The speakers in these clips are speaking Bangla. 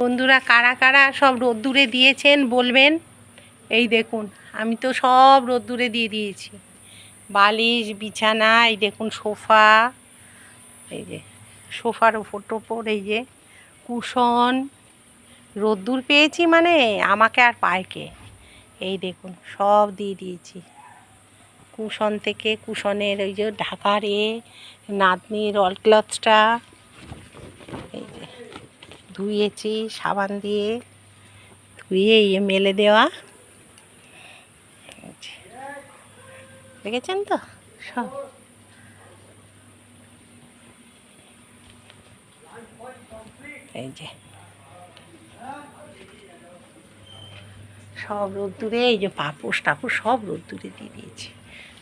বন্ধুরা কারা কারা সব রোদ্দুরে দিয়েছেন বলবেন? এই দেখুন, আমি তো সব রোদ্দুরে দিয়ে দিয়েছি। বালিশ, বিছানা, এই দেখুন সোফা, এই যে সোফার ওপর টোপর, এই যে কুশন। রোদ্দুর পেয়েছি মানে আমাকে আর পায়কে। এই দেখুন, সব দিয়ে দিয়েছি। কুশন থেকে কুশনের ওই যে ঢাকার এ নাতনির অলক্লথটা এই যে ধুয়েছি, সাবান দিয়ে ধুয়ে ইয়ে মেলে দেওয়া। দেখেছেন তো? সব। এই যে। সব রোদ্দুরে, এই যে পাপুস টাপুস সব রোদ্দুরে দিয়ে দিয়েছি।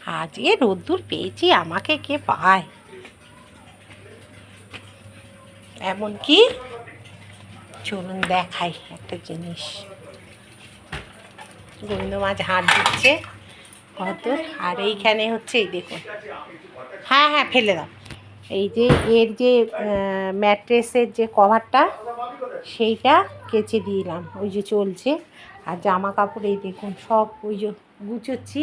আজকে রোদ্দুর পেয়েছি, আমাকে কে পায়? এমনকি চলুন দেখাই একটা জিনিস। গোবিন্দ মাছ হাত দিচ্ছে কত আর এইখানে হচ্ছে এই দেখুন। হ্যাঁ হ্যাঁ ফেলে দাও। এই যে এর যে ম্যাট্রেসের যে কভারটা, সেইটা কেচে দিলাম ওই যে চলছে। আর জামা কাপড় এই দেখুন, সব ওই যে গুছোচ্ছি।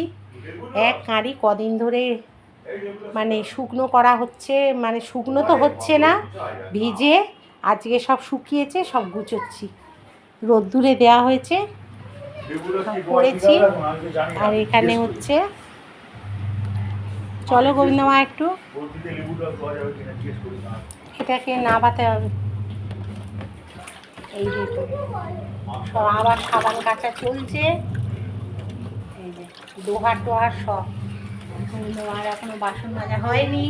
এক কাঁড়ি কদিন ধরে মানে শুকনো করা হচ্ছে মানে শুকনো তো হচ্ছে না, ভিজে আজকে সব শুকিয়েছে সব গুছোচ্ছি। রোদ্দুরে দেওয়া হয়েছে করেছি। আর এখানে হচ্ছে চলো গোবিন্দ মা একটু এটাকে না নাবাতে হবে। এই দেখুন সব আবার সাবান কাচা চলছে। এই যে দোহার টোহার সব। গোবিন্দ মার এখনও বাসন মাজা হয়নি।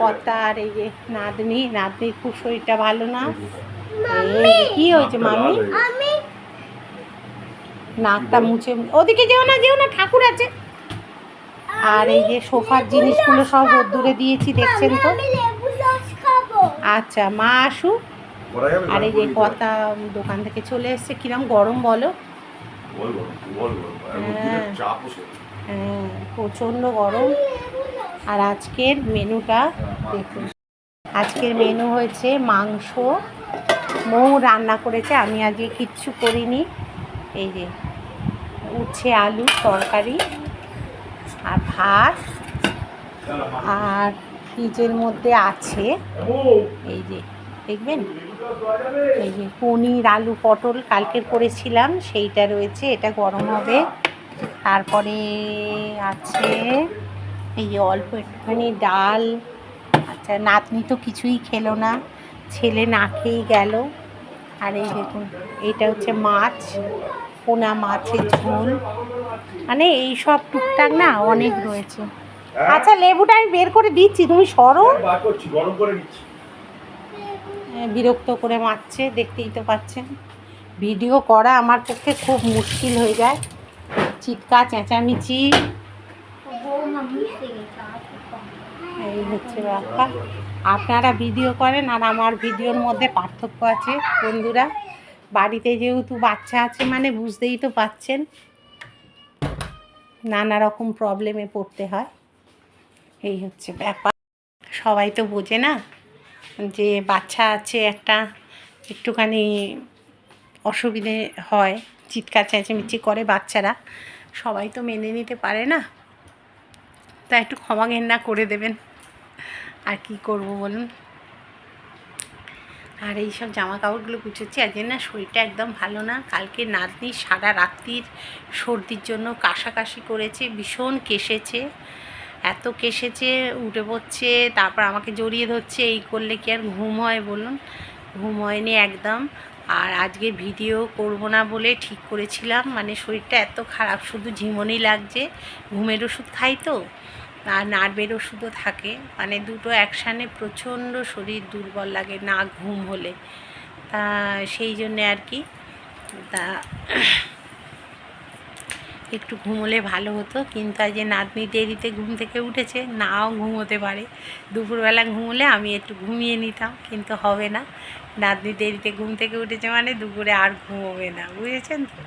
কর্তা আর এই যে নাতনি নাতনির খুব শরীরটা ভালো না? কি হয়েছে মামি নাকটা মুছে ওদিকে যেও না যেও না ঠাকুর আছে। আর এই যে সোফার জিনিসগুলো সব রোদ্দুরে দিয়েছি দেখছেন তো? আচ্ছা মা আসুক আর এই যে কথা দোকান থেকে চলে এসছে কিরম গরম বলো? হ্যাঁ। হ্যাঁ প্রচণ্ড গরম। আর আজকের মেনুটা দেখুন। আজকের মেনু হয়েছে মাংস। মৌ রান্না করেছে, আমি আজকে কিচ্ছু করিনি। এই যে উচ্ছে, আলু, তরকারি আর ভাত আর ফ্রিজের মধ্যে আছে এই যে, দেখবেন? এই যে পনির, আলু, পটল কালকের করেছিলাম, সেইটা রয়েছে, এটা গরম হবে। তারপরে আছে এই যে অল্প একটুখানি ডাল আচ্ছা নাতনি তো কিছুই খেলো না ছেলে না খেয়েই গেল। আর এই দেখুন এইটা হচ্ছে মাছ পোনা মাছের ঝোল। মানে এই সব টুকটাক না অনেক রয়েছে। আচ্ছা লেবুটা আমি বের করে দিচ্ছি তুমি সরো। হ্যাঁ, বিরক্ত করে মারছে দেখতেই তো পাচ্ছেন। ভিডিও করা আমার পক্ষে খুব মুশকিল হয়ে যায়। চিৎকার চেঁচামেচি। এই হচ্ছে ব্যাপার। আপনারা ভিডিও করেন আর আমার ভিডিওর মধ্যে পার্থক্য আছে, বন্ধুরা। বাড়িতে যেহেতু বাচ্চা আছে মানে বুঝতেই তো পাচ্ছেন নানা রকম প্রবলেমে পড়তে হয়। এই হচ্ছে ব্যাপার। সবাই তো বোঝে না যে বাচ্চা আছে একটা একটুখানি অসুবিধে হয়, চিৎকার চেঁচামেচি করে বাচ্চারা। সবাই তো মেনে নিতে পারে না। তা একটু ক্ষমা ঘেন্না করে দেবেন। আর কি করব বলুন? আর এই সব জামা কাপড়গুলো গুছোচ্ছি আজকে না, শরীরটা একদম ভালো না। কালকে নাতনি সারা রাত্রির সর্দির জন্য কাশাকাশি করেছে, ভীষণ কেসেছে এত কেসেছে উঠে পড়ছে, তারপর আমাকে জড়িয়ে ধরছে। এই করলে কি আর ঘুম হয় বলুন? ঘুম হয়নি একদম। আর আজকে ভিডিও করব না বলে ঠিক করেছিলাম। মানে শরীরটা এত খারাপ, শুধু ঝিমনি লাগছে। ঘুমের ওষুধ খাই তো। আর নার্ভের ওষুধও থাকে। মানে দুটো একসানে প্রচণ্ড শরীর দুর্বল লাগে না ঘুম হলে। তা সেই জন্যে আর কি, তা একটু ঘুমোলে ভালো হতো। কিন্তু আজ যে নাতনি দেরিতে ঘুম থেকে উঠেছে, নাও ঘুমোতে পারে। দুপুরবেলা ঘুমোলে আমি একটু ঘুমিয়ে নিতাম, কিন্তু হবে না। নাতনি দেরিতে ঘুম থেকে উঠেছে মানে দুপুরে আর ঘুমোবে না, বুঝেছেন তো?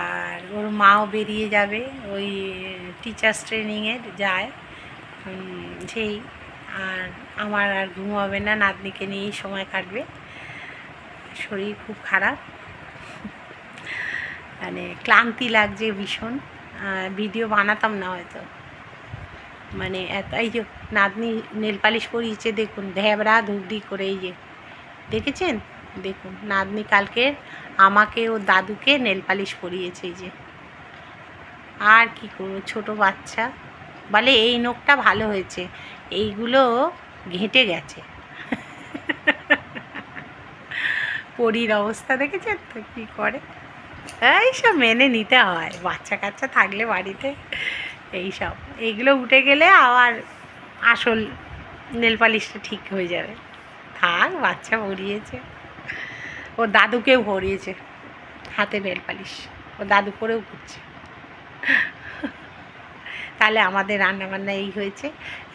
আর ওর মাও বেরিয়ে যাবে, ওই টিচার্স ট্রেনিংয়ে যায়। সেই, আর আমার আর ঘুম হবে না, নাতনিকে নিয়েই সময় কাটবে। শরীর খুব খারাপ। মানে ক্লান্তি লাগছে ভীষণ। ভিডিও বানাতাম না হয়তো। মানে এত, এই যে নাতনি নেল পালিশ পরিয়েছে দেখুন ধ্যাবড়া ধুবড়ি করে এই যে। দেখেছেন? দেখুন, নাতনি কালকে আমাকে ও দাদুকে নেল পালিশ পরিয়েছে যে। আর কি করব, ছোট বাচ্চা। বলে, এই নখটা ভালো হয়েছে। এইগুলো ঘেঁটে গেছে। পরীর অবস্থা দেখেছেন তো? কী করে? এই সব মেনে নিতে হয়। বাচ্চা কাচ্চা থাকলে বাড়িতে। এই সব। এইগুলো উঠে গেলে আবার আসল নেল পালিশটা ঠিক হয়ে যাবে। থাক, বাচ্চা ভরিয়েছে ও দাদুকেও ভরিয়েছে হাতে নেল পালিশ। ও দাদু করেও ঘুরছে। তাহলে আমাদের রান্নাবান্না এই হয়েছে।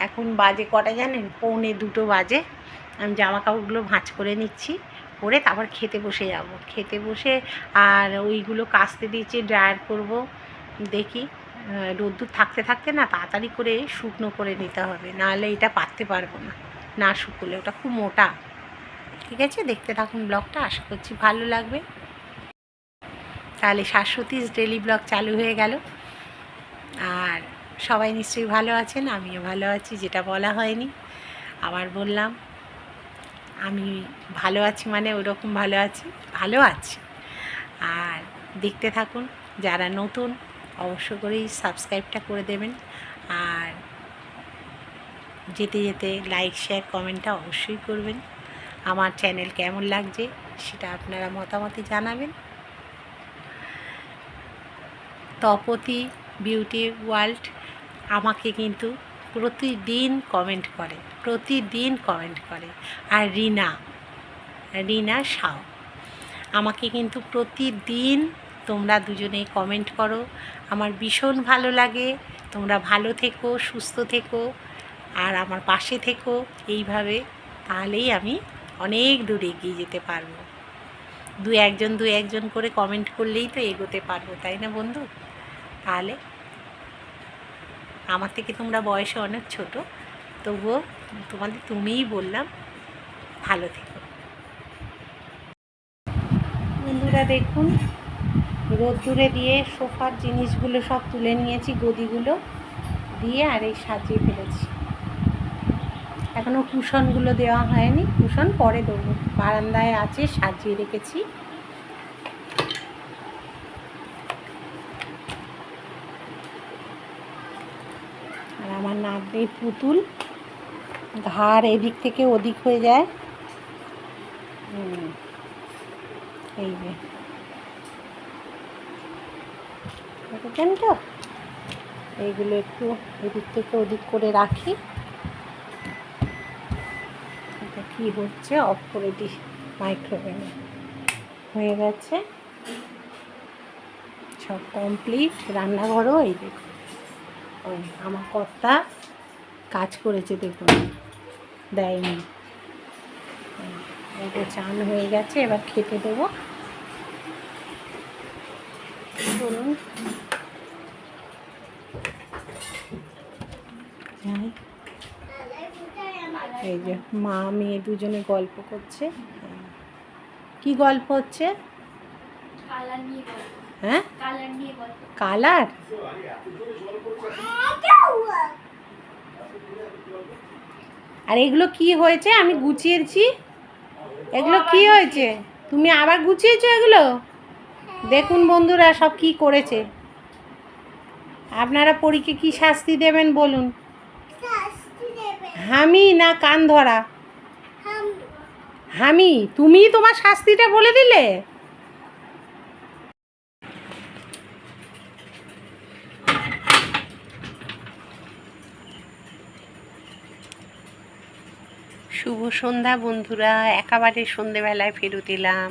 এখন বাজে কটা জানেন? পৌনে দুটো বাজে। আমি জামা কাপড়গুলো ভাঁজ করে নিচ্ছি, করে তারপর খেতে বসে যাব। খেতে বসে আর ওইগুলো কাচতে দিয়েছি, ড্রায়ার করব। দেখি রোদ্দুর থাকতে থাকতে না তাড়াতাড়ি করে শুকনো করে নিতে হবে। নাহলে এটা পারতে পারব না। না শুকলে, ওটা খুব মোটা। ঠিক আছে? দেখতে থাকুন ব্লগটা, আশা করছি ভালো লাগবে। তাহলে শাশ্বতীস ডেলি ব্লগ চালু হয়ে গেল। আর সবাই নিশ্চয়ই ভালো আছেন, আমিও ভালো আছি, যেটা বলা হয়নি। আবার বললাম, আমি ভালো আছি মানে ওরকম ভালো আছি ভালো আছি। আর দেখতে থাকুন, যারা নতুন, অবশ্য করেই সাবস্ক্রাইবটা করে দেবেন। আর যেতে যেতে লাইক শেয়ার কমেন্টটা অবশ্যই করবেন। আমার চ্যানেল কেমন লাগছে সেটা আপনারা মতামতে জানাবেন। তপতি বিউটি ওয়ার্ল্ড আমাকে কিন্তু প্রতিদিন কমেন্ট করে, প্রতিদিন কমেন্ট করে। আর রিনা রিনা সাউ, আমাকে কিন্তু প্রতিদিন তোমরা দুজনেই কমেন্ট করো। আমার ভীষণ ভালো লাগে, তোমরা ভালো থেকো, সুস্থ থেকো, আর আমার পাশে থেকো। এইভাবে তাহলেই আমি অনেক দূর এগিয়ে যেতে পারব। দু একজন দু একজন করে কমেন্ট করলেই তো এগোতে পারব, তাই না বন্ধু? তাহলে আমার থেকে তোমরা বয়সে অনেক ছোট, তবুও তোমাদের তুমিই বললাম, ভালো থেকো। বন্ধুরা দেখুন, রোদ্দুরে দিয়ে সোফার জিনিসগুলো সব তুলে নিয়েছি, গদিগুলো দিয়ে আর এই সাজিয়ে ফেলেছি। এখনও কুশনগুলো দেওয়া হয়নি। কুশন পরে দেবো। বারান্দায় আছে, সাজিয়ে রেখেছি। আর আমার নাতনি পুতুল ঘাড় এদিক থেকে ওদিক হয়ে যায়। এই যে। দেখেছেন তো? এইগুলো একটু এদিক থেকে ওদিক করে রাখি এটা কি হচ্ছে? অফ করে দিই মাইক্রোওভেনে হয়ে গেছে। সব কমপ্লিট রান্নাঘরও এই দেখুন। ওই আমার কর্তা কাজ করেছে দেখুন। দেয়নি। যে চান হয়ে গেছে। এবার খেতে দেবো। চলুন যাই। এই যে মা মেয়ে দুজনে গল্প করছে। কি গল্প হচ্ছে? কালার হ্যাঁ? Colour colour? আর এগুলো কি হয়েছে? আমি গুছিয়েছি। এগুলো কি হয়েছে? তুমি আবার গুছিয়েছো এগুলো? দেখুন বন্ধুরা সব কি করেছে। আপনারা পরীকে কি শাস্তি দেবেন বলুন। হামি না কান ধরা? হামি। তুমি তোমার শাস্তিটা বলে দিলে? শুভ সন্ধ্যা বন্ধুরা একেবারে সন্ধেবেলায় ফেরত এলাম।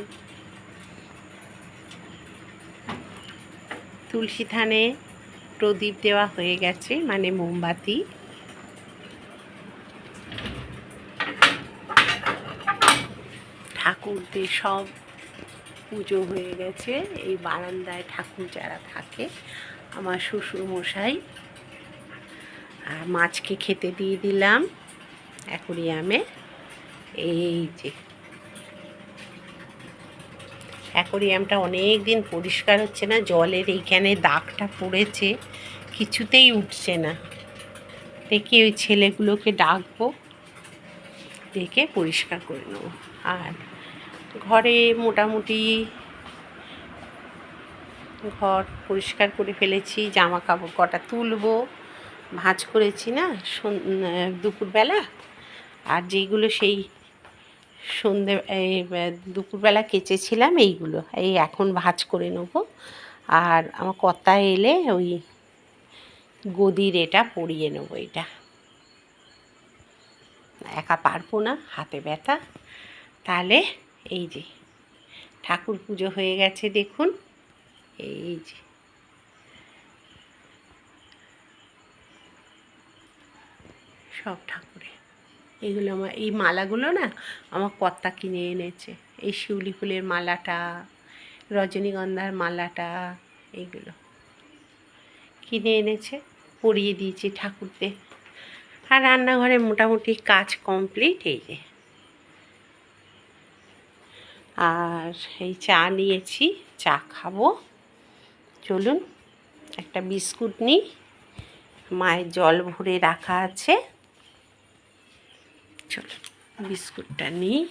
তুলসী থানে প্রদীপ দেওয়া হয়ে গেছে মানে মোমবাতি। ঠাকুরদের সব পুজো হয়ে গেছে। এই বারান্দায় ঠাকুর যারা থাকে, আমার শ্বশুর মশাই, আর মাছকে খেতে দিয়ে দিলাম অ্যাকুরিয়ামে। এই যে। অ্যাকোরিয়ামটা অনেক দিন পরিষ্কার হচ্ছে না, জলের এইখানে দাগটা পড়েছে, কিছুতেই উঠছে না। দেখি ওই ছেলেগুলোকে ডাকবো ডেকে পরিষ্কার করে নেব। আর ঘরে মোটামুটি ঘর পরিষ্কার করে ফেলেছি জামা কাপড় কটা তুলবো, ভাঁজ করেছি না দুপুরবেলা। আর যেইগুলো সেই সন্ধে দুপুরবেলা কেচেছিলাম এইগুলো, এই এখন ভাঁজ করে নেব। আর আমার কর্তা এলে ওই গদির এটা পরিয়ে নেব এটা। একা পারব না, হাতে ব্যথা। তাহলে এই যে, ঠাকুর পুজো হয়ে গেছে দেখুন। এই যে। সব ঠাকুরে। এগুলো আমার, এই মালাগুলো না আমার কর্তা কিনে এনেছে। এই শিউলি ফুলের মালাটা, রজনীগন্ধার মালাটা এইগুলো কিনে এনেছে, পরিয়ে দিয়েছি ঠাকুরদের। আর রান্নাঘরে মোটামুটি কাজ কমপ্লিট, এই যে। আর এই চা নিয়েছি, চা খাব। চলুন, একটা বিস্কুট নিই। মায়ের জল ভরে রাখা আছে। চলুন, বিস্কুটটা নিই।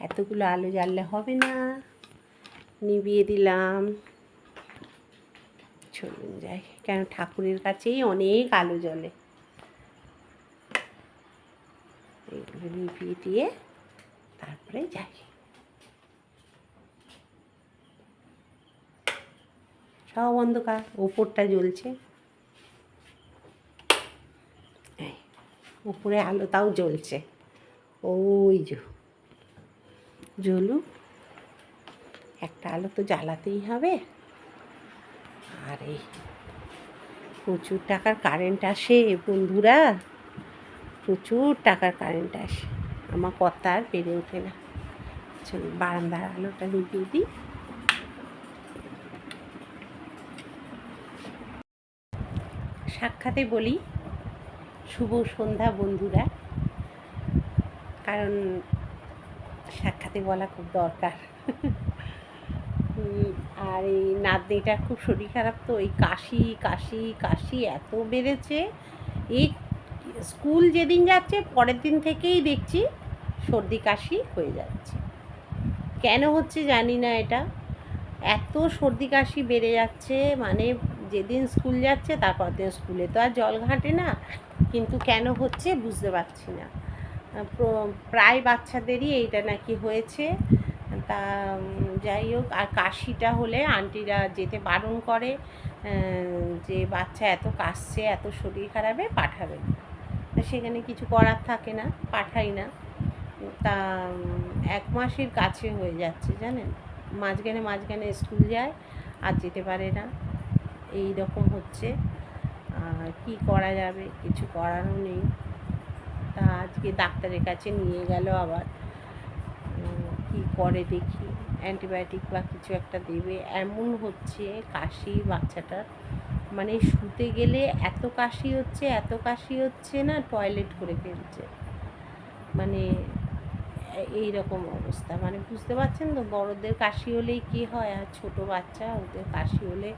এতগুলো আলু জ্বাললে হবে না। নিভিয়ে দিলাম। চলুন যাই, কেন ঠাকুরের কাছেই অনেক আলো জ্বলে এইগুলো নিভিয়ে দিয়ে তারপরে যাই। সব অন্ধকার, ওপরটা জ্বলছে। উপরে আলো তাও জ্বলছে। ওই যে, জ্বলুক। একটা আলো তো জ্বালাতেই হবে। আর এই, প্রচুর টাকার কারেন্ট আসে বন্ধুরা। প্রচুর টাকার কারেন্ট আসে। আমার কথা আর পেরে ওঠে না। চলুন বারান্দার আলোটা নিভিয়ে দিই। সাক্ষাতে বলি, শুভ সন্ধ্যা বন্ধুরা। কারণ সাক্ষাতে বলা খুব দরকার। আর এই নাতনিটার খুব শরীর খারাপ তো, এই কাশি কাশি কাশি এত বেড়েছে। এই স্কুল যেদিন যাচ্ছে, পরের দিন থেকেই দেখছি সর্দি কাশি হয়ে যাচ্ছে। কেন হচ্ছে জানি না এটা। এত সর্দি কাশি বেড়ে যাচ্ছে মানে যেদিন স্কুল যাচ্ছে তারপর দিন স্কুলে। তো আর জল ঘাটে না, কিন্তু কেন হচ্ছে বুঝতে পারছি না। প্রায় বাচ্চাদেরই এইটা নাকি হয়েছে। তা, যাই হোক, আর কাশিটা হলে আন্টিরা যেতে বারণ করে যে বাচ্চা এত কাশছে, এত শরীর খারাপে পাঠাবে। সেখানে কিছু করার থাকে না, পাঠাই না। তা এক মাসের কাছে হয়ে যাচ্ছে, জানেন? মাঝখানে মাঝখানে স্কুল যায়, আর যেতে পারে না। এই রকম হচ্ছে। আর কি করা যাবে? কিছু করারও নেই। তা আজকে ডাক্তারের কাছে নিয়ে গেল আবার। কি করে দেখি? অ্যান্টিবায়োটিক বা কিছু একটা দেবে। এমন হচ্ছে কাশি বাচ্চাটার মানে শুতে গেলে এত কাশি হচ্ছে, এত কাশি হচ্ছে না টয়লেট করে ফেলছে। মানে এই রকম অবস্থা। মানে বুঝতে পারছেন তো, বড়দের কাশি হলেই কি হয় আর ছোট বাচ্চা, ওদের কাশি হলে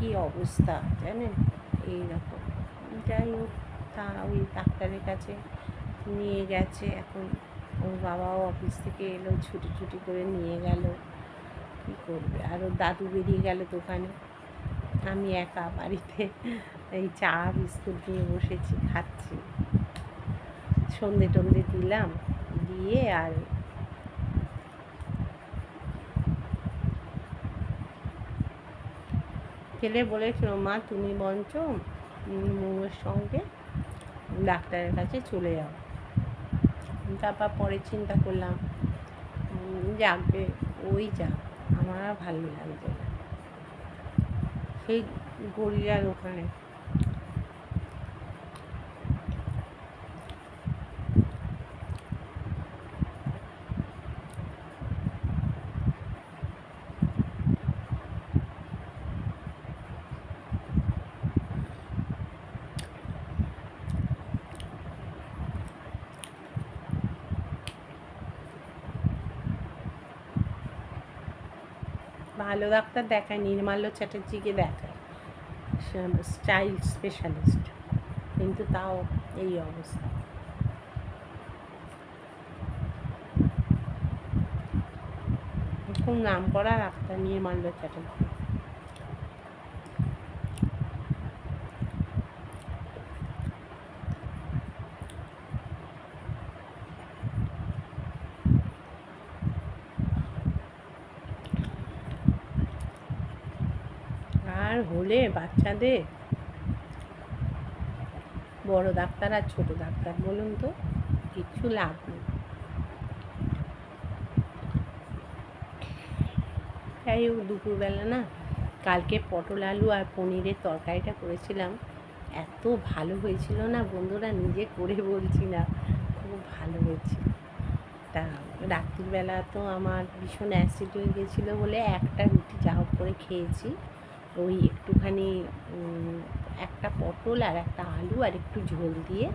কি অবস্থা, জানেন? এই রকম যাই হোক, তা ওই ডাক্তারের কাছে নিয়ে গেছে। এখন ওর বাবাও অফিস থেকে এলো, ছুটি ছুটি করে নিয়ে গেল। কী করবে? আর ওর দাদু বেরিয়ে গেল দোকানে। আমি একা বাড়িতে এই চা, বিস্কুট নিয়ে বসেছি, খাচ্ছি। সন্ধে টন্ধে দিলাম। দিয়ে আর ছেলে বলেছিল, মা, তুমি বঞ্চ মোমের সঙ্গে ডাক্তারের কাছে চলে যাও। তারপর পরে চিন্তা করলাম যাবে, ওই যাক আমার আর ভালো লাগছে না। সেই গড়িয়ার ওখানে। ভালো ডাক্তার দেখায়, নির্মাল্য চ্যাটার্জিকে দেখায়। Child specialist. কিন্তু তাও এই অবস্থা। খুব নাম করা ডাক্তার নির্মাল্য চ্যাটার্জি আর হলে বড় ডাক্তার আর ছোট ডাক্তার, বলুন তো কিচ্ছু লাভ নেই। হোক, দুপুরবেলা না, কালকে পটল আলু আর পনিরের তরকারিটা করেছিলাম। এত ভালো হয়েছিল না, বন্ধুরা, নিজে করে বলছি না, খুব ভালো হয়েছিল। তা রাত্রিবেলা তো আমার ভীষণ অ্যাসিড হয়ে গেছিল বলে একটা রুটি যা করে খেয়েছি। ওই একটুখানি একটা পটল আর একটা আলু আর একটু ঝোল দিয়ে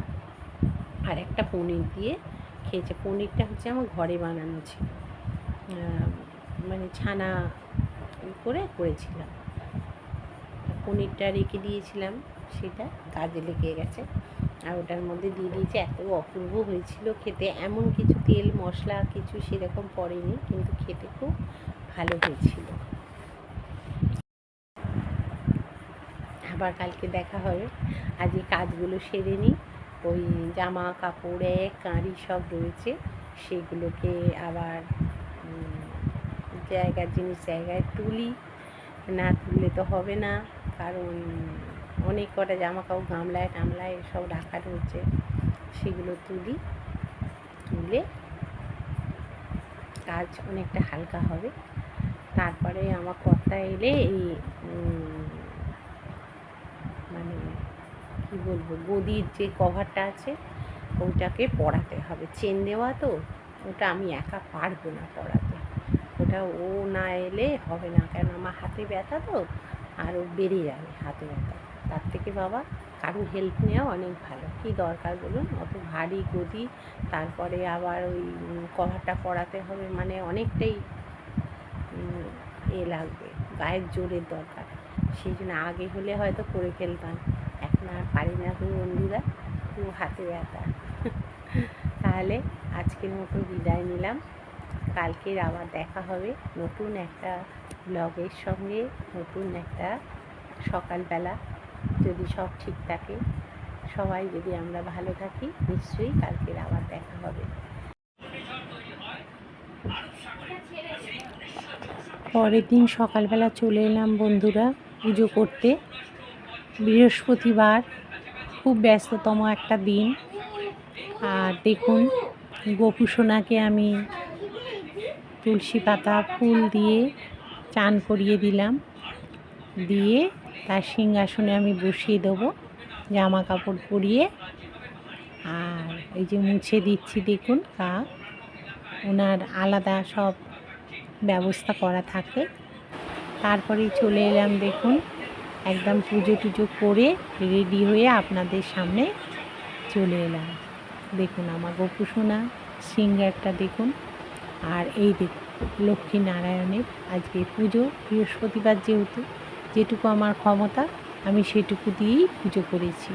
আর একটা পনির দিয়ে খেয়েছে। পনিরটা হচ্ছে আমার ঘরে বানানো ছিল। মানে ছানা করে করেছিলাম। পনিরটা রেখে দিয়েছিলাম, সেটা কাজে লেগে গেছে। আর ওটার মধ্যে দিয়ে দিয়েছে, এত অপূর্ব হয়েছিল খেতে। এমন কিছু তেল, মশলা, কিছু সেরকম পড়েনি, কিন্তু খেতে খুব ভালো হয়েছিল। আবার কালকে দেখা হবে। আজকে কাজগুলো সেরে নিই। ওই জামা কাপড় কাঁড়ি সব রয়েছে। সেগুলোকে আবার জায়গার জিনিস জায়গায় তুলি। না তুললে তো হবে না। কারণ অনেক কটা জামা কাপড় গামলায় টামলায় সব রাখা রয়েছে। সেগুলো তুলি। তুলে কাজ অনেকটা হালকা হবে। তারপরে আমার কর্তা এলে এই মানে কি বলব, গদির যে কভারটা আছে, ওটাকে পড়াতে হবে। চেন দেওয়া তো, ওটা আমি একা পারব না পড়াতে ওটা ও না এলে হবে না কারণ আমার হাতে ব্যথা তো আরও বেড়ে যাবে হাতে ব্যথা। তার থেকে বাবা, কারোর হেল্প নেওয়া অনেক ভালো। কী দরকার বলুন? অত ভারী গদি, তারপরে আবার ওই কভারটা পড়াতে হবে মানে অনেকটাই এ লাগবে, গায়ের জোরের দরকার। সেই জন্য আগে হলে হয়তো করে ফেলতাম। এখন আর পারি না তো বন্ধুরা খুব হাতে ব্যথা। তাহলে আজকের মতো বিদায় নিলাম। কালকের আবার দেখা হবে নতুন একটা ব্লগের সঙ্গে, নতুন একটা সকালবেলা যদি সব ঠিক থাকে। সবাই যদি আমরা ভালো থাকি, নিশ্চয়ই কালকের আবার দেখা হবে। পরের দিন সকালবেলা চলে এলাম বন্ধুরা। পুজো করতে। বৃহস্পতিবার খুব ব্যস্ততম একটা দিন। আর দেখুন গোপু সোনাকে আমি তুলসী পাতা ফুল দিয়ে চান করিয়ে দিলাম। দিয়ে তার সিংহাসনে আমি বসিয়ে দেবো জামা কাপড় পরিয়ে। আর এই যে মুছে দিচ্ছি, দেখুন কাক। ওনার আলাদা সব ব্যবস্থা করা থাকে। তারপরেই চলে এলাম দেখুন, একদম পুজো টুজো করে রেডি হয়ে আপনাদের সামনে চলে এলাম। দেখুন আমার গোপুসোনা সিঙ্গারটা দেখুন, আর এই দেখুন লক্ষ্মী নারায়ণের আজকে পুজো, বৃহস্পতিবার যেহেতু, যেটুকু আমার ক্ষমতা, আমি সেটুকু দিয়েই পুজো করেছি।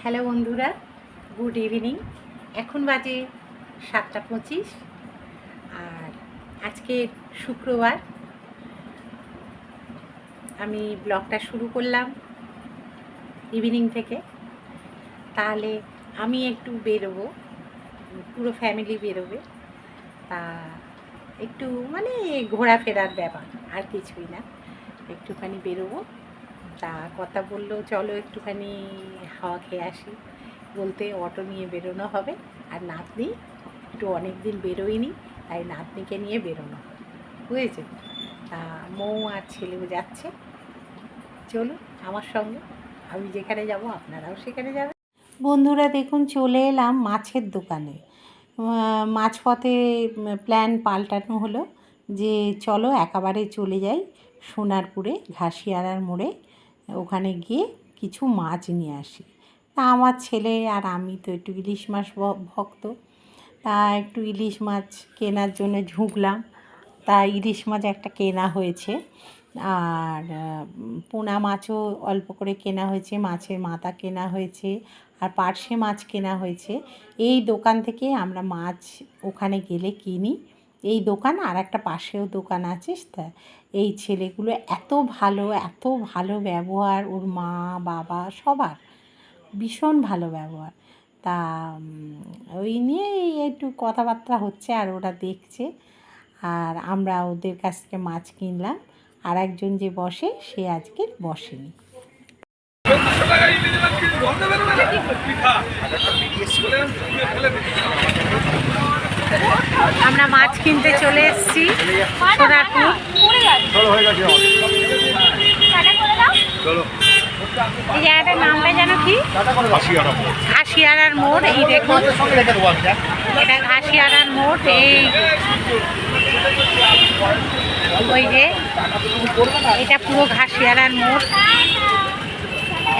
হ্যালো বন্ধুরা, গুড ইভিনিং, এখন বাজে সাতটা পঁচিশ। আজকে শুক্রবার। আমি ব্লগটা শুরু করলাম ইভিনিং থেকে। তাহলে আমি একটু বেরোবো, পুরো ফ্যামিলি বেরোবে। তা একটু মানে ঘোরাফেরার ব্যাপার, আর কিছুই না। একটুখানি বেরোবো। তা কথা বলল, চলো একটুখানি হাওয়া খেয়ে আসি। বলতে অটো নিয়ে বেরোনো হবে। আর নাতনি, একটু অনেক দিন বেরোয়নি। তাই নাতনিকে নিয়ে বেরোনো। বুঝেছে তা মৌ আর ছেলেও যাচ্ছে। চলুন আমার সঙ্গে। আমি যেখানে যাব আপনারাও সেখানে যাবেন। বন্ধুরা দেখুন চলে এলাম মাছের দোকানে। আহ, মাঝপথে প্ল্যান পাল্টানো হলো যে চলো একেবারে চলে যাই সোনারপুরে ঘাসিয়ারার মোড়ে। ওখানে গিয়ে কিছু মাছ নিয়ে আসি। তা আমার ছেলে আর আমি তো একটু ইলিশ মাছ ভক্ত। তা একটু ইলিশ মাছ কেনার জন্য ঝুঁকলাম। তা ইলিশ মাছ একটা কেনা হয়েছে। আর পোনা মাছও অল্প করে কেনা হয়েছে, মাছের মাথা কেনা হয়েছে, আর পার্শে মাছ কেনা হয়েছে। এই দোকান থেকে আমরা মাছ ওখানে গেলে কিনি। এই দোকান আর একটা পাশেও দোকান আছে। তা এই ছেলেগুলো এত ভালো এত ভালো ব্যবহার, ওর মা, বাবা, সবার। ভীষণ ভালো ব্যবহার। তা ওই নিয়ে একটু কথাবার্তা হচ্ছে আর ওরা দেখছে। আর আমরা ওদের কাছ থেকে মাছ কিনলাম। আর একজন যে বসে সে আজকে বসেনি। আমরা মাছ কিনতে চলে এসেছি সোনারপুর। এই জায়গাটার নামটা যেন কি? ঘাসিয়ারার মোড়। এই দেখুন এটা ঘাসিয়ারার মোড় এই ওই যে এটা পুরো ঘাসিয়ারার মোড়।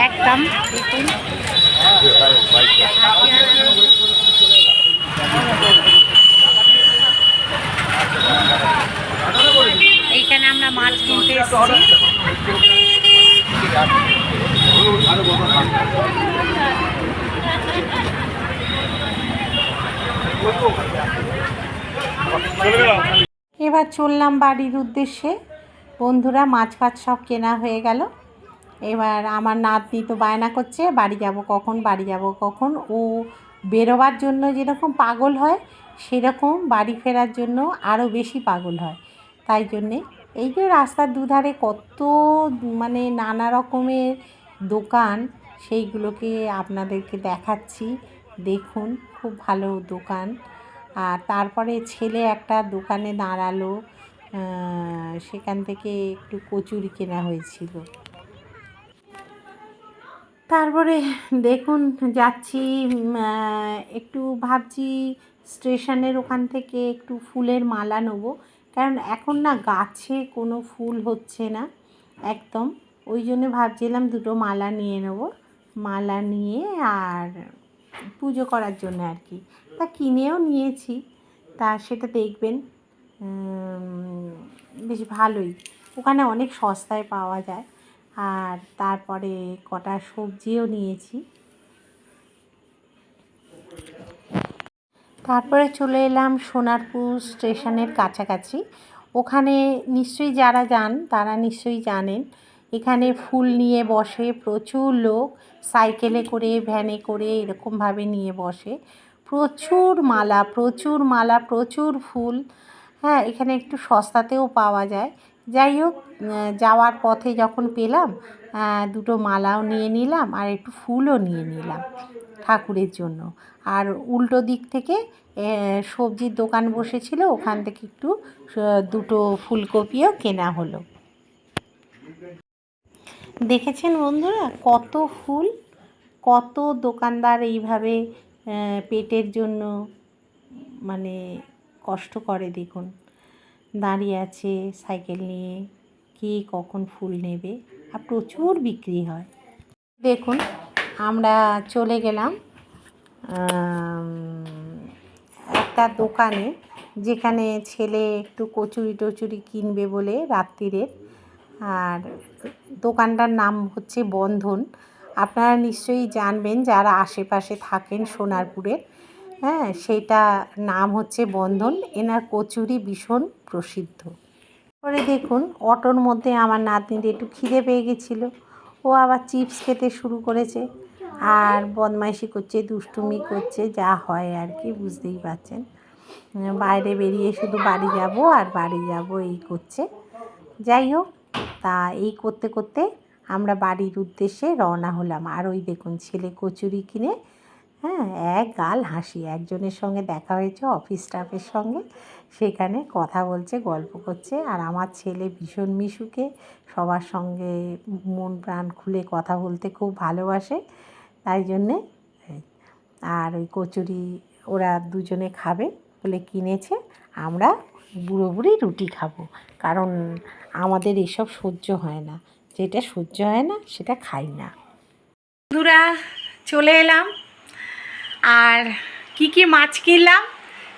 একদম। দেখুন এইখানে আমরা মাছ কিনতে এসেছি। এবার চললাম বাড়ির উদ্দেশ্যে। বন্ধুরা মাছ ফাছ সব কেনা হয়ে গেল। এবার আমার নাতনি তো বায়না করছে, বাড়ি যাব কখন, বাড়ি যাব কখন? ও বেরোবার জন্য যেরকম পাগল হয়, সেরকম বাড়ি ফেরার জন্য আরও বেশি পাগল হয়। তাই জন্যে এই যে রাস্তার দুধারে কত মানে নানা রকমের দোকান, সেইগুলোকে আপনাদেরকে দেখাচ্ছি। দেখুন, খুব ভালো দোকান। আর তারপরে ছেলে একটা দোকানে দাঁড়াল। সেখান থেকে একটু কচুরি কেনা হয়েছিল। তারপরে দেখুন, যাচ্ছি একটু ভাবছি স্টেশনের ওখান থেকে একটু ফুলের মালা নেব। কারণ এখন না গাছে কোনো ফুল হচ্ছে না, একদম। ওই জন্য ভাবছিলাম দুটো মালা নিয়ে নেব। মালা নিয়ে আর পুজো করার জন্য আর কি। তা কিনেও নিয়েছি। তা সেটা দেখবেন বেশ ভালোই। ওখানে অনেক সস্তায় পাওয়া যায়। আর তারপরে কটা সবজিও নিয়েছি। তারপরে চলে এলাম সোনারপুর স্টেশনের কাছাকাছি। ওখানে নিশ্চয়ই যারা যান, তারা নিশ্চয়ই জানেন এখানে ফুল নিয়ে বসে, প্রচুর লোক সাইকেলে করে, ভ্যানে করে এরকমভাবে নিয়ে বসে। প্রচুর মালা প্রচুর মালা, প্রচুর ফুল। হ্যাঁ এখানে একটু সস্তাতেও পাওয়া যায়। যাই হোক যাওয়ার পথে যখন পেলাম দুটো মালাও নিয়ে নিলাম আর একটু ফুলও নিয়ে নিলাম ঠাকুরের জন্য। আর উল্টো দিক থেকে সবজির দোকান বসেছিল, ওখান থেকে একটু দুটো ফুলকপিও কেনা হলো। দেখেছেন বন্ধুরা? কত ফুল, কত দোকানদার এইভাবে পেটের জন্য মানে কষ্ট করে দেখুন। দাঁড়িয়ে আছে সাইকেল নিয়ে, কে কখন ফুল নেবে? আর প্রচুর বিক্রি হয়। দেখুন, আমরা চলে গেলাম একটা দোকানে, যেখানে ছেলে একটু কচুরি টচুরি কিনবে বলে রাত্রিরে আর দোকানটার নাম হচ্ছে বন্ধন। আপনারা নিশ্চয়ই জানবেন যারা আশেপাশে থাকেন সোনারপুরের হ্যাঁ সেটা নাম হচ্ছে বন্ধন। এনার কচুরি ভীষণ প্রসিদ্ধ। পরে দেখুন, অটোর মধ্যে আমার নাতনির একটু খিদে পেয়ে গেছিল। ও আবার চিপস খেতে শুরু করেছে আর বদমাইশি করছে, দুষ্টুমি করছে, যা হয় আর কি, বুঝতেই পারছেন। বাইরে বেরিয়ে শুধু বাড়ি যাব আর বাড়ি যাব এই করছে। যাই হোক তা এই করতে করতে আমরা বাড়ির উদ্দেশ্যে রওনা হলাম। আর ওই দেখুন ছেলে কচুরি কিনে হ্যাঁ এক গাল হাসি। একজনের সঙ্গে দেখা হয়েছে, অফিস স্টাফের সঙ্গে। সেখানে কথা বলছে, গল্প করছে। আর আমার ছেলে ভীষণ মিশুকে সবার সঙ্গে মন প্রাণ খুলে কথা বলতে খুব ভালোবাসে। তাই জন্যে আর ওই কচুরি ওরা দুজনে খাবে বলে কিনেছে। আমরা বুড়ো বুড়ি রুটি খাব। কারণ আমাদের এসব সহ্য হয় না। যেটা সহ্য হয় না, সেটা খাই না। বন্ধুরা, চলে এলাম। আর কি কি মাছ কিনলাম,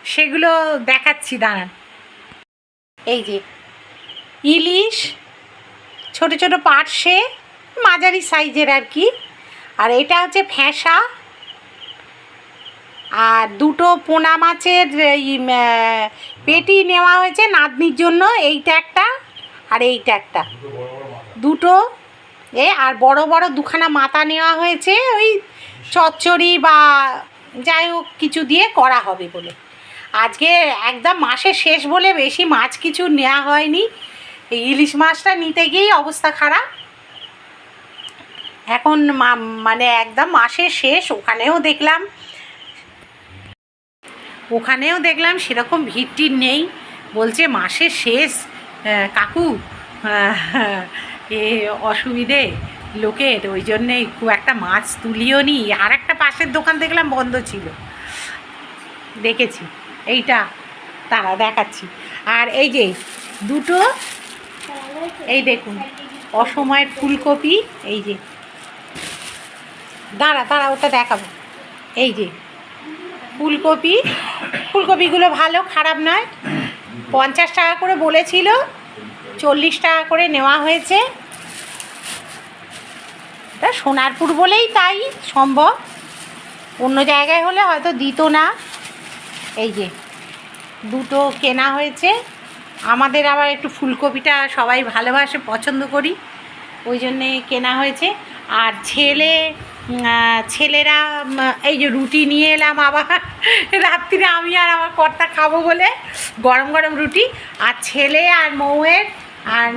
সেগুলো দেখাচ্ছি, দাঁড়ান। এই যে, ইলিশ, ছোট ছোট পার্শে, মাঝারি সাইজের আর কি। আর এটা হচ্ছে ফ্যাঁসা। আর দুটো পোনা মাছের, এই পেটি নেওয়া হয়েছে নাতনির জন্য, এইটা একটা আর এইটা একটা। দুটো, এ, আর বড় বড় দুখানা মাথা নেওয়া হয়েছে, ওই চচ্চড়ি বা যাই হোক কিছু দিয়ে করা হবে বলে। আজকে একদম মাসের শেষ বলে বেশি মাছ কিছু নেওয়া হয়নি। ইলিশ মাছটা নিতে গিয়েই অবস্থা খারাপ। এখন মানে একদম মাসের শেষ, ওখানেও দেখলাম ওখানেও দেখলাম সেরকম ভিড় টিড় নেই। বলছে, মাসের শেষ কাকু এ অসুবিধে লোকের, ওই জন্যেই খুব একটা মাছ তুলিও নি। আর একটা পাশের দোকান দেখলাম বন্ধ ছিল। দেখেছি, এইটা তারা দেখাচ্ছি। আর এই যে দুটো, এই দেখুন, অসময়ের ফুলকপি, এই যে। দাঁড়া দাঁড়া, ওটা দেখাবো। এই যে ফুলকপি। ফুলকপিগুলো ভালো, খারাপ নয়। পঞ্চাশ টাকা করে বলেছিল, চল্লিশ টাকা করে নেওয়া হয়েছে। এটা সোনারপুর বলেই তাই সম্ভব। অন্য জায়গায় হলে হয়তো দিত না। এই যে, দুটো কেনা হয়েছে। আমাদের আবার একটু ফুলকপিটা সবাই ভালোবাসে, পছন্দ করি। ওই জন্যে কেনা হয়েছে। আর ছেলে ছেলেরা এই যে রুটি নিয়ে এলাম আবার। রাত্রিরে আমি আর আমার কর্তা খাব বলে গরম গরম রুটি। আর ছেলে আর মৌয়ের, আর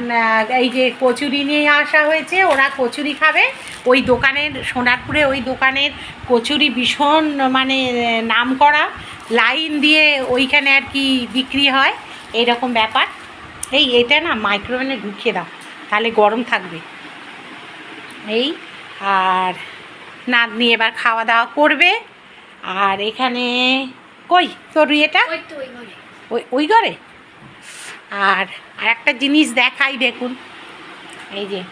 এই যে কচুরি নিয়ে আসা হয়েছে, ওরা কচুরি খাবে। ওই দোকানের, সোনারপুরে ওই দোকানের কচুরি ভীষণ মানে নাম করা। লাইন দিয়ে ওইখানে আর কি বিক্রি হয়। এইরকম ব্যাপার। এই, এটা না মাইক্রোওভেনে ঢুকিয়ে দাও, তাহলে গরম থাকবে। এই, আর নাতনি এবার খাওয়া দাওয়া করবে। আর এখানে কই? তোর এটা ওই ওই ঘরে। ওই ওই ঘরে? আর আর একটা জিনিস দেখাই দেখুন। এই যে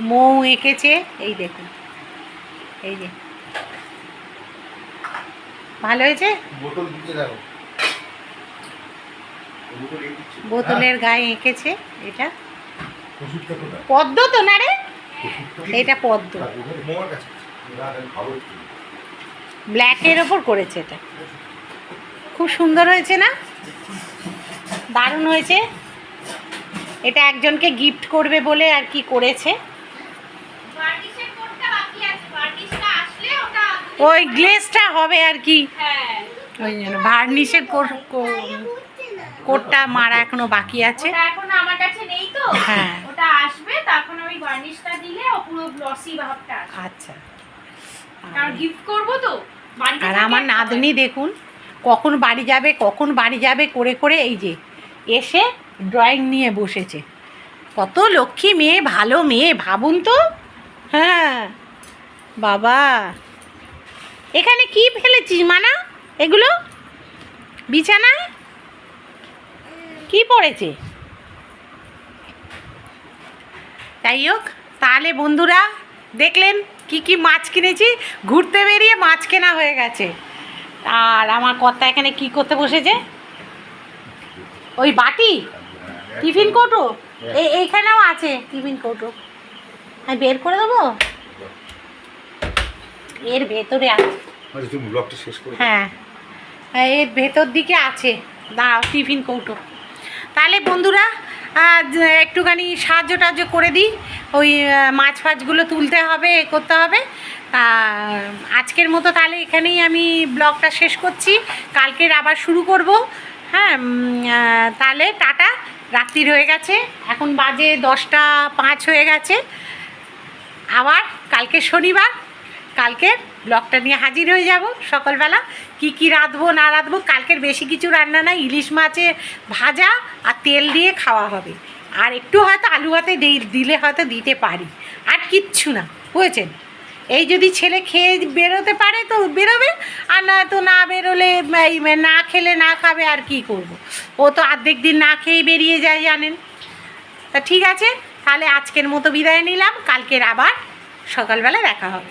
মৌ এঁকেছে এই দেখুন। এই যে। ভালো হয়েছে? বোতলের গায়ে এঁকেছে এটা। পদ্ম তো না রে? এটা পদ্ম। ব্ল্যাকের ওপর করেছে এটা। খুব সুন্দর হয়েছে না? দারুণ হয়েছে। এটা একজনকে গিফট করবে বলে আর কি করেছে। ওই গ্লেসটা হবে আর কি। হ্যাঁ। ওই জন্য ভার্নিশের কোটটা মারা এখনও বাকি আছে। ওটা এখন আমার কাছে নেই তো। হ্যাঁ। ওটা আসবে তখন ওই বার্নিশটা দিলে ও পুরো গ্লসি ভাবটা আচ্ছা। আর গিফট করব তো আর আমার নাতনি দেখুন কখন বাড়ি যাবে কখন বাড়ি যাবে করে করে এই যে এসে ড্রয়িং নিয়ে বসেছে। কত লক্ষ্মী মেয়ে ভালো মেয়ে ভাবুন তো। হ্যাঁ। বাবা। এখানে কি ফেলেছিস মানা? এগুলো? বিছানায় কি পড়েছে? যাই হোক তাহলে বন্ধুরা দেখলেন কি কি মাছ কিনেছি ঘুরতে বেরিয়ে মাছ কেনা হয়ে গেছে। আর আমার কর্তা এখানে কি করতে বসেছে? ওই বাটি? টিফিন কৌটো? এই এইখানেও আছে টিফিন কৌটো। আমি বের করে দেবো? এর ভেতরে আছে দাও। হ্যাঁ এর ভেতর দিকে আছে। দাঁড়াও টিফিন কৌটো। তাহলে বন্ধুরা একটুখানি সাহায্য টাহায্য করে দিই। ওই মাছ ফাছগুলো তুলতে হবে, এ করতে হবে। আজকের মতো তাহলে এখানেই আমি ব্লগটা শেষ করছি। কালকের আবার শুরু করব। হ্যাঁ তাহলে টাটা, রাত্রির হয়ে গেছে। এখন বাজে দশটা পাঁচ হয়ে গেছে। আবার কালকে শনিবার। কালকে ব্লগটা নিয়ে হাজির হয়ে যাব সকালবেলা। কি কি রাঁধবো, না রাঁধবো, কালকের বেশি কিছু রান্না না ইলিশ মাছে ভাজা আর তেল দিয়ে খাওয়া হবে। আর একটু হয়তো আলু হাতে দিলে হয়তো দিতে পারি। আর কিচ্ছু না, বুঝেছেন? এই যদি ছেলে খেয়ে বেরোতে পারে তো বেরোবে, আর নয়তো না বেরোলে না খেলে না খাবে, আর কি করব। ও তো অর্ধেক দিন না খেয়ে বেরিয়ে যায়, জানেন? তা ঠিক আছে, তাহলে আজকের মতো বিদায় নিলাম। কালকের আবার সকালবেলা দেখা হবে।